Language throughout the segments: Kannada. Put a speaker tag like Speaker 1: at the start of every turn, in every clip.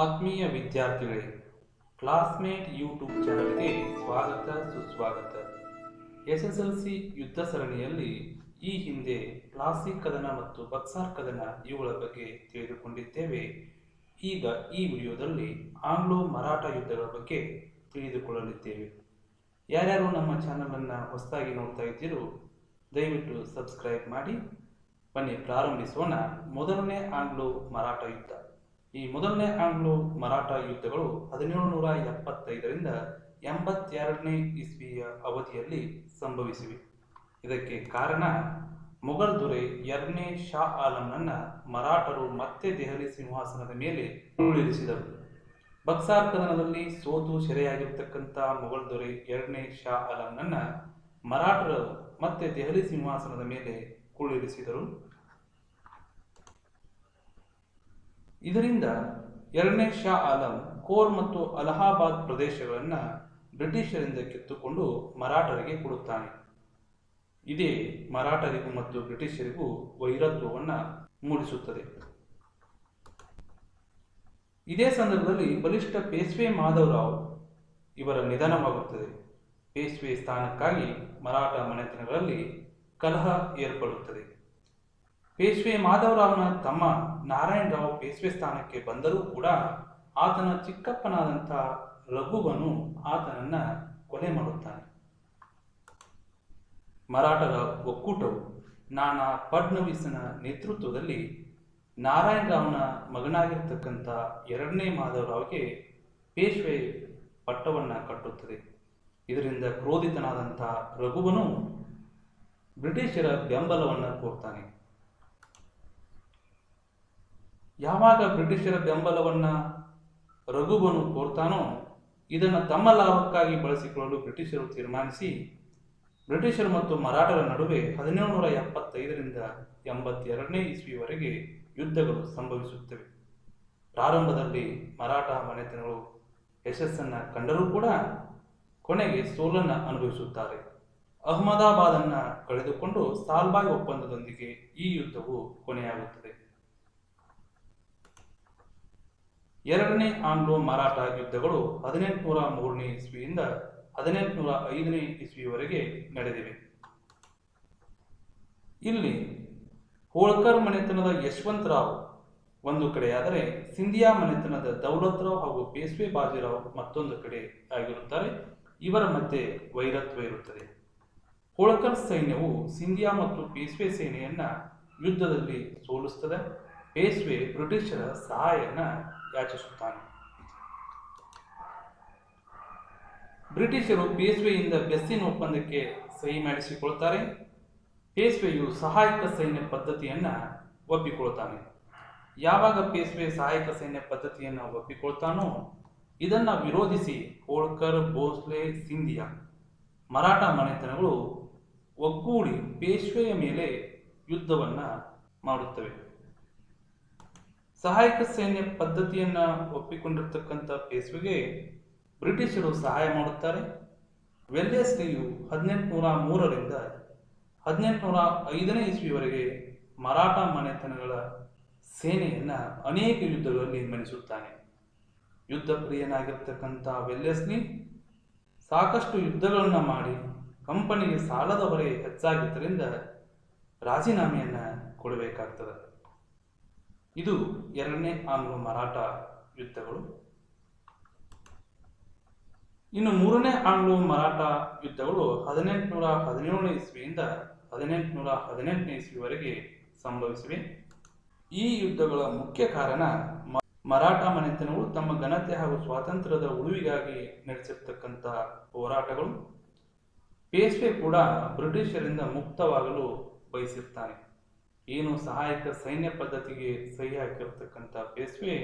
Speaker 1: ಆತ್ಮೀಯ ವಿದ್ಯಾರ್ಥಿಗಳೇ ಕ್ಲಾಸ್ಮೇಟ್ ಯೂಟ್ಯೂಬ್ ಚಾನಲ್ಗೆ ಸ್ವಾಗತ, ಸುಸ್ವಾಗತ. ಎಸ್ ಎಸ್ ಎಲ್ ಸಿ ಯುದ್ಧ ಸರಣಿಯಲ್ಲಿ ಈ ಹಿಂದೆ ಕ್ಲಾಸಿಕ್ ಕದನ ಮತ್ತು ಬಕ್ಸಾರ್ ಕದನ ಇವುಗಳ ಬಗ್ಗೆ ತಿಳಿದುಕೊಂಡಿದ್ದೇವೆ. ಈಗ ಈ ವಿಡಿಯೋದಲ್ಲಿ ಆಂಗ್ಲೋ ಮರಾಠ ಯುದ್ಧಗಳ ಬಗ್ಗೆ ತಿಳಿದುಕೊಳ್ಳಲಿದ್ದೇವೆ. ಯಾರ್ಯಾರು ನಮ್ಮ ಚಾನಲನ್ನು ಹೊಸದಾಗಿ ನೋಡ್ತಾ ಇದ್ದೀರೋ, ದಯವಿಟ್ಟು ಸಬ್ಸ್ಕ್ರೈಬ್ ಮಾಡಿ. ಬನ್ನಿ, ಪ್ರಾರಂಭಿಸೋಣ. ಮೊದಲನೇ ಆಂಗ್ಲೋ ಮರಾಠ ಯುದ್ಧ. ಈ ಮೊದಲನೇ ಆಂಗ್ಲೋ ಮರಾಠ ಯುದ್ಧಗಳು ಹದಿನೇಳು ನೂರ ಎಪ್ಪತ್ತೈದರಿಂದ ಎಂಬತ್ತೆರಡನೇ ಇಸ್ವಿಯ ಅವಧಿಯಲ್ಲಿ ಸಂಭವಿಸಿವೆ. ಇದಕ್ಕೆ ಕಾರಣ ಮೊಘಲ್ ದೊರೆ ಎರಡನೇ ಶಾ ಆಲಂನನ್ನ ಮರಾಠರು ಮತ್ತೆ ದೆಹಲಿ ಸಿಂಹಾಸನದ ಮೇಲೆ ಉರುಳಿರಿಸಿದರು. ಬಕ್ಸಾರ್ ಕದನದಲ್ಲಿ ಸೋತು ಸೆರೆಯಾಗಿರ್ತಕ್ಕಂಥ ಮೊಘಲ್ ದೊರೆ ಎರಡನೇ ಶಾ ಆಲಂನನ್ನ ಮರಾಠರು ಮತ್ತೆ ದೆಹಲಿ ಸಿಂಹಾಸನದ ಮೇಲೆ ಕುಳ್ಳಿರಿಸಿದರು ಇದರಿಂದ ಎರಡನೇ ಶಾ ಆಲಂ ಕೋರ್ ಮತ್ತು ಅಲಹಾಬಾದ್ ಪ್ರದೇಶಗಳನ್ನು ಬ್ರಿಟಿಷರಿಂದ ಕಿತ್ತುಕೊಂಡು ಮರಾಠರಿಗೆ ಕೊಡುತ್ತಾನೆ. ಇದೇ ಮರಾಠರಿಗೂ ಮತ್ತು ಬ್ರಿಟಿಷರಿಗೂ ವೈರತ್ವವನ್ನು ಮೂಡಿಸುತ್ತದೆ. ಇದೇ ಸಂದರ್ಭದಲ್ಲಿ ಬಲಿಷ್ಠ ಪೇಶ್ವೆ ಮಾಧವರಾವ್ ಇವರ ನಿಧನವಾಗುತ್ತದೆ. ಪೇಶ್ವೆ ಸ್ಥಾನಕ್ಕಾಗಿ ಮರಾಠ ಮನೆತನಗಳಲ್ಲಿ ಕಲಹ ಏರ್ಪಡುತ್ತದೆ. ಪೇಶ್ವೆ ಮಾಧವರಾವ್ನ ತಮ್ಮ ನಾರಾಯಣರಾವ್ ಪೇಶ್ವೆ ಸ್ಥಾನಕ್ಕೆ ಬಂದರೂ ಕೂಡ ಆತನ ಚಿಕ್ಕಪ್ಪನಾದಂಥ ರಘುವನು ಆತನನ್ನ ಕೊಲೆ ಮಾಡುತ್ತಾನೆ. ಮರಾಠರ ಒಕ್ಕೂಟವು ನಾನಾ ಫಡ್ನವೀಸನ ನೇತೃತ್ವದಲ್ಲಿ ನಾರಾಯಣರಾವ್ನ ಮಗನಾಗಿರ್ತಕ್ಕಂಥ ಎರಡನೇ ಮಾಧವರಾವ್ಗೆ ಪೇಶ್ವೆ ಪಟ್ಟವನ್ನು ಕಟ್ಟುತ್ತದೆ. ಇದರಿಂದ ಕ್ರೋಧಿತನಾದಂಥ ರಘುವನು ಬ್ರಿಟಿಷರ ಬೆಂಬಲವನ್ನು ಕೋರ್ತಾನೆ ಯಾವಾಗ ಬ್ರಿಟಿಷರ ಬೆಂಬಲವನ್ನು ರಘುಬನು ಕೋರ್ತಾನೋ ಇದನ್ನು ತಮ್ಮ ಲಾಭಕ್ಕಾಗಿ ಬಳಸಿಕೊಳ್ಳಲು ಬ್ರಿಟಿಷರು ತೀರ್ಮಾನಿಸಿ, ಬ್ರಿಟಿಷರು ಮತ್ತು ಮರಾಠರ ನಡುವೆ ಹದಿನೇಳು ನೂರ ಎಪ್ಪತ್ತೈದರಿಂದ ಎಂಬತ್ತೆರಡನೇ ಇಸ್ವಿವರೆಗೆ ಯುದ್ಧಗಳು ಸಂಭವಿಸುತ್ತವೆ. ಪ್ರಾರಂಭದಲ್ಲಿ ಮರಾಠ ಮನೆತನಗಳು ಯಶಸ್ಸನ್ನು ಕಂಡರೂ ಕೂಡ ಕೊನೆಗೆ ಸೋಲನ್ನು ಅನುಭವಿಸುತ್ತಾರೆ. ಅಹಮದಾಬಾದನ್ನು ಕಳೆದುಕೊಂಡು ಸಾಲ್ಬಾಯ್ ಒಪ್ಪಂದದೊಂದಿಗೆ ಈ ಯುದ್ಧವು ಕೊನೆಯಾಗುತ್ತದೆ. ಎರಡನೇ ಆಂಗ್ಲೋ ಮರಾಠ ಯುದ್ಧಗಳು ಹದಿನೆಂಟುನೂರ ಮೂರನೇ ಇಸ್ವಿಯಿಂದ ಹದಿನೆಂಟುನೂರ ಐದನೇ ಇಸ್ವಿಯವರೆಗೆ ನಡೆದಿವೆ. ಇಲ್ಲಿ ಹೋಳ್ಕರ್ ಮನೆತನದ ಯಶವಂತರಾವ್ ಒಂದು ಕಡೆಯಾದರೆ ಸಿಂಧಿಯಾ ಮನೆತನದ ದೌಲತ್ರಾವ್ ಹಾಗೂ ಪೇಶ್ವೆ ಬಾಜಿರಾವ್ ಮತ್ತೊಂದು ಕಡೆ ಆಗಿರುತ್ತಾರೆ. ಇವರ ಮಧ್ಯೆ ವೈರತ್ವ ಇರುತ್ತದೆ. ಹೋಳ್ಕರ್ ಸೈನ್ಯವು ಸಿಂಧಿಯಾ ಮತ್ತು ಪೇಸ್ವೆ ಸೇನೆಯನ್ನ ಯುದ್ಧದಲ್ಲಿ ಸೋಲಿಸುತ್ತದೆ ಪೇಸ್ವೆ ಬ್ರಿಟಿಷರ ಸಹಾಯನ ಯಾಚಿಸುತ್ತಾನೆ. ಬ್ರಿಟಿಷರು ಪೇಸ್ವೆಯಿಂದ ಬೆಸ್ಸಿನ ಒಪ್ಪಂದಕ್ಕೆ ಸಹಿ ಮಾಡಿಸಿಕೊಳ್ತಾರೆ ಪೇಸ್ವೆಯು ಸಹಾಯಕ ಸೈನ್ಯ ಪದ್ಧತಿಯನ್ನು ಒಪ್ಪಿಕೊಳ್ತಾನೆ ಯಾವಾಗ ಪೇಸ್ವೆ ಸಹಾಯಕ ಸೈನ್ಯ ಪದ್ಧತಿಯನ್ನು ಒಪ್ಪಿಕೊಳ್ತಾನೋ, ಇದನ್ನು ವಿರೋಧಿಸಿ ಹೋಳ್ಕರ್, ಭೋಸ್ಲೆ, ಸಿಂಧಿಯಾ ಮರಾಠ ಮನೆತನಗಳು ಒಗ್ಗೂಡಿ ಪೇಶ್ವೆಯ ಮೇಲೆ ಯುದ್ಧವನ್ನು ಮಾಡುತ್ತವೆ. ಸಹಾಯಕ ಸೈನ್ಯ ಪದ್ಧತಿಯನ್ನು ಒಪ್ಪಿಕೊಂಡಿರ್ತಕ್ಕಂಥ ಪೇಸ್ವಿಗೆ ಬ್ರಿಟಿಷರು ಸಹಾಯ ಮಾಡುತ್ತಾರೆ. ವೆಲ್ಲೆಸ್ಲಿಯು ಹದಿನೆಂಟುನೂರ ಮೂರರಿಂದ ಹದಿನೆಂಟುನೂರ ಐದನೇ ಇಸ್ವಿವರೆಗೆ ಮರಾಠ ಮನೆತನಗಳ ಸೇನೆಯನ್ನು ಅನೇಕ ಯುದ್ಧಗಳಲ್ಲಿ ಮಣಿಸುತ್ತಾನೆ ಯುದ್ಧ ಪ್ರಿಯನಾಗಿರ್ತಕ್ಕಂಥ ವೆಲ್ಲೆಸ್ಲಿ ಸಾಕಷ್ಟು ಯುದ್ಧಗಳನ್ನು ಮಾಡಿ ಕಂಪನಿಗೆ ಸಾಲದ ಹೊರೆ ಹೆಚ್ಚಾಗಿದ್ದರಿಂದ ರಾಜೀನಾಮೆಯನ್ನು ಕೊಡಬೇಕಾಗ್ತದೆ. ಇದು ಎರಡನೇ ಆಂಗ್ಲೋ ಮರಾಠ ಯುದ್ಧಗಳು. ಇನ್ನು ಮೂರನೇ ಆಂಗ್ಲೋ ಮರಾಠ ಯುದ್ಧಗಳು ಹದಿನೆಂಟುನೂರ ಹದಿನೇಳನೇ ಇಸ್ವಿಯಿಂದ ಹದಿನೆಂಟುನೂರ ಹದಿನೆಂಟನೇ ಇಸ್ವಿವರೆಗೆ ಸಂಭವಿಸಿವೆ. ಈ ಯುದ್ಧಗಳ ಮುಖ್ಯ ಕಾರಣ ಮರಾಠ ಮನೆತನಗಳು ತಮ್ಮ ಘನತೆ ಹಾಗೂ ಸ್ವಾತಂತ್ರ್ಯದ ಉಳಿವಿಗಾಗಿ ನಡೆಸಿರ್ತಕ್ಕಂಥ ಹೋರಾಟಗಳು. ಪೇಶ್ವೆ ಕೂಡ ಬ್ರಿಟಿಷರಿಂದ ಮುಕ್ತವಾಗಲು ಬಯಸಿರ್ತಾನೆ. ಏನು ಸಹಾಯಕ ಸೈನ್ಯ ಪದ್ಧತಿಗೆ ಸಹಿ ಹಾಕಿರ್ತಕ್ಕಂಥ ಪೇಸ್ವೆ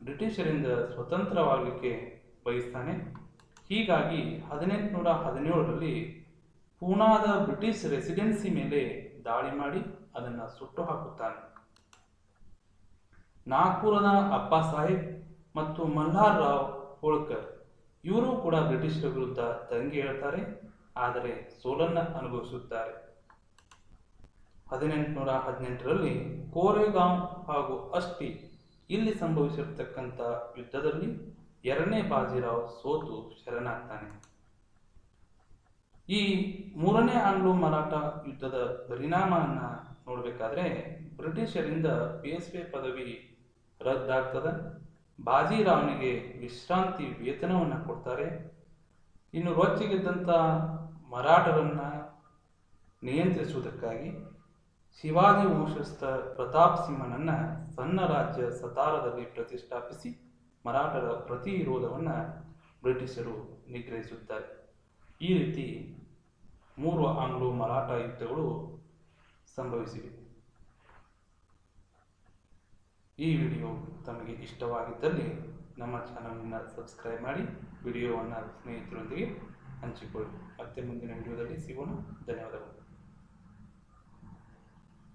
Speaker 1: ಬ್ರಿಟಿಷರಿಂದ ಸ್ವತಂತ್ರವಾಗಲಿಕ್ಕೆ ಬಯಸ್ತಾನೆ. ಹೀಗಾಗಿ ಹದಿನೆಂಟುನೂರ ಹದಿನೇಳರಲ್ಲಿ ಪೂನಾದ ಬ್ರಿಟಿಷ್ ರೆಸಿಡೆನ್ಸಿ ಮೇಲೆ ದಾಳಿ ಮಾಡಿ ಅದನ್ನು ಸುಟ್ಟು ಹಾಕುತ್ತಾನೆ. ನಾಗ್ಪುರದ ಅಪ್ಪ ಸಾಹೇಬ್ ಮತ್ತು ಮಲ್ಹಾರ್ ರಾವ್ ಹೋಳ್ಕರ್ ಇವರು ಕೂಡ ಬ್ರಿಟಿಷರ ವಿರುದ್ಧ ದಂಗೆ ಹೇಳ್ತಾರೆ, ಆದರೆ ಸೋಲನ್ನು ಅನುಭವಿಸುತ್ತಾರೆ. ಹದಿನೆಂಟುನೂರ ಹದಿನೆಂಟರಲ್ಲಿ ಕೋರೆಗಾಂವ್ ಹಾಗೂ ಅಸ್ಟಿ ಇಲ್ಲಿ ಸಂಭವಿಸಿರತಕ್ಕಂಥ ಯುದ್ಧದಲ್ಲಿ ಎರಡನೇ ಬಾಜಿರಾವ್ ಸೋತು ಶರಣಾಗ್ತಾನೆ. ಈ ಮೂರನೇ ಆಂಗ್ಲೋ ಮರಾಠ ಯುದ್ಧದ ಪರಿಣಾಮವನ್ನು ನೋಡಬೇಕಾದ್ರೆ ಬ್ರಿಟಿಷರಿಂದ ಪಿಎಸ್ಪಿ ಪದವಿ ರದ್ದಾಗ್ತದೆ. ಬಾಜಿರಾವ್ನಿಗೆ ವಿಶ್ರಾಂತಿ ವೇತನವನ್ನು ಕೊಡ್ತಾರೆ. ಇನ್ನು ರೊಚ್ಚಿಗೆದ್ದಂಥ ಮರಾಠರನ್ನ ನಿಯಂತ್ರಿಸುವುದಕ್ಕಾಗಿ ಶಿವಾಜಿ ವಂಶಸ್ಥ ಪ್ರತಾಪ್ ಸಿಂಹನನ್ನ ಸಣ್ಣ ರಾಜ್ಯ ಸತಾರದಲ್ಲಿ ಪ್ರತಿಷ್ಠಾಪಿಸಿ ಮರಾಠರ ಪ್ರತಿರೋಧವನ್ನು ಬ್ರಿಟಿಷರು ನಿಗ್ರಹಿಸುತ್ತಾರೆ. ಈ ರೀತಿ ಮೂರು ಆಂಗ್ಲೋ ಮರಾಠ ಯುದ್ಧಗಳು ಸಂಭವಿಸಿವೆ. ಈ ವಿಡಿಯೋ ತಮಗೆ ಇಷ್ಟವಾಗಿದ್ದಲ್ಲಿ ನಮ್ಮ ಚಾನಲನ್ನು ಸಬ್ಸ್ಕ್ರೈಬ್ ಮಾಡಿ, ವಿಡಿಯೋವನ್ನು ಸ್ನೇಹಿತರೊಂದಿಗೆ ಹಂಚಿಕೊಳ್ಳಿ. ಮತ್ತೆ ಮುಂದಿನ ವಿಡಿಯೋದಲ್ಲಿ ಸಿಗೋಣ. ಧನ್ಯವಾದಗಳು.